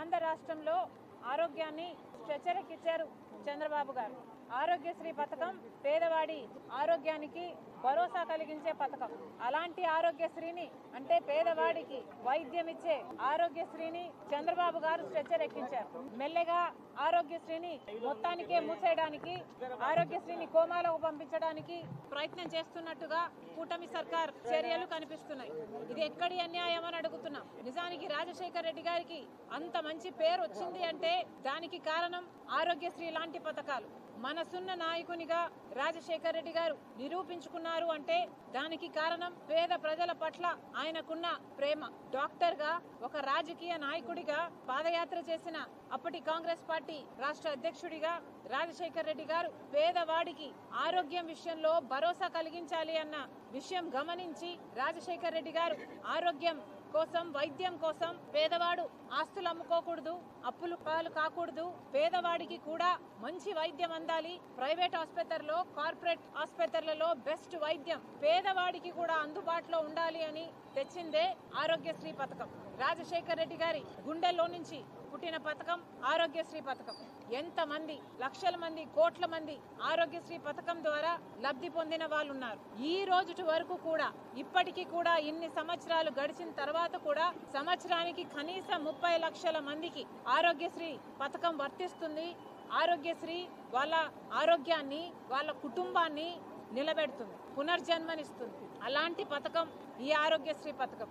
ఆంధ్ర రాష్ట్రంలో ఆరోగ్యాన్ని స్ట్రెచరెక్కిచ్చారు చంద్రబాబు గారు. ఆరోగ్యశ్రీ పథకం పేదవాడి ఆరోగ్యానికి భరోసా కలిగించే పథకం. అలాంటి ఆరోగ్యశ్రీని అంటే పేదవాడికి వైద్యం ఇచ్చే ఆరోగ్యశ్రీని చంద్రబాబు గారు స్ట్రెచ్చరెక్కించారు. ఎక్కించారు మెల్లగా ఆరోగ్యశ్రీని మొత్తానికే మూసేయడానికి ఆరోగ్యశ్రీని కోమాలకు పంపించడానికి ప్రయత్నం చేస్తున్నట్టుగా కూటమి సర్కార్ చర్యలు కనిపిస్తున్నాయి. ఇది ఎక్కడి అన్యాయం అని అడుగుతున్నాం. నిజానికి రాజశేఖర్ రెడ్డి గారికి అంత మంచి పేరు వచ్చింది అంటే దానికి కారణం ఆరోగ్యశ్రీ లాంటి పథకాలు. మనసున్న నాయకునిగా రాజశేఖర్ రెడ్డి గారు నిరూపించుకున్నారు అంటే దానికి కారణం పేద ప్రజల పట్ల ఆయనకున్న ప్రేమ. డాక్టర్గా ఒక రాజకీయ నాయకుడిగా పాదయాత్ర చేసిన అప్పటి కాంగ్రెస్ పార్టీ రాష్ట్ర అధ్యక్షుడిగా రాజశేఖర్ రెడ్డి గారు పేదవాడికి ఆరోగ్యం విషయంలో భరోసా కలిగించాలి అన్న విషయం గమనించి రాజశేఖర్ రెడ్డి గారు ఆరోగ్యం కోసం వైద్యం కోసం పేదవాడు ఆస్తులు అమ్ముకోకూడదు అప్పులు పాలు కాకూడదు. పేదవాడికి కూడా మంచి వైద్యం అందాలి. ప్రైవేట్ ఆసుపత్రిలో కార్పొరేట్ ఆసుపత్రులలో బెస్ట్ వైద్యం పేదవాడికి కూడా అందుబాటులో ఉండాలి అని తెచ్చిందే ఆరోగ్యశ్రీ పథకం. రాజశేఖర్ రెడ్డి గారి గుండెల్లో నుంచి పుట్టిన పథకం ఆరోగ్యశ్రీ పథకం. ఎంతమంది లక్షల మంది కోట్ల మంది ఆరోగ్యశ్రీ పథకం ద్వారా లబ్ధి పొందిన వాళ్ళు ఉన్నారు ఈ రోజు వరకు కూడా ఇప్పటికీ కూడా ఇన్ని సంవత్సరాలు గడిచిన తర్వాత కూడా సంవత్సరానికి కనీసం ముప్పై లక్షల మందికి ఆరోగ్యశ్రీ పథకం వర్తిస్తుంది. ఆరోగ్యశ్రీ వాళ్ళ ఆరోగ్యాన్ని వాళ్ళ కుటుంబాన్ని నిలబెడుతుంది పునర్జన్మనిస్తుంది. అలాంటి పథకం ఈ ఆరోగ్యశ్రీ పథకం.